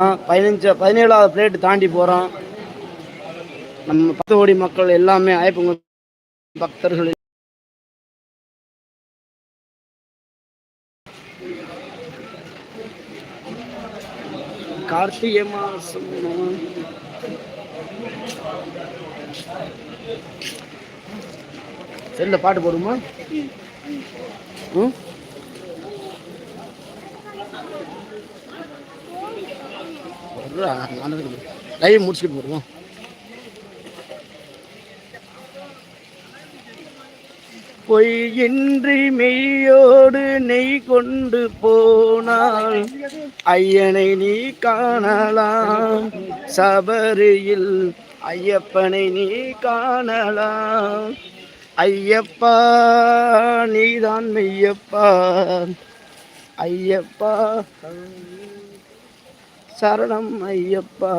பதினஞ்சு பதினேழாவது பிளேட் தாண்டி போகிறோம் நம்ம பத்து கோடி மக்கள் எல்லாமே ஐயப்பங்க பக்தர்கள். கார்த்திகை மாசம். செல்ல பாட்டு போடுமா ம்? லைவ் முடிச்சுட்டு போடுவோம் பொய்யின்றி மெய்யோடு நெய் கொண்டு போனால் ஐயனை நீ காணலாம். சபரியில் ஐயப்பனை நீ காணலாம். ஐயப்பா நீதான் மெய்யப்பா. ஐயப்பா. சரணம் ஐயப்பா.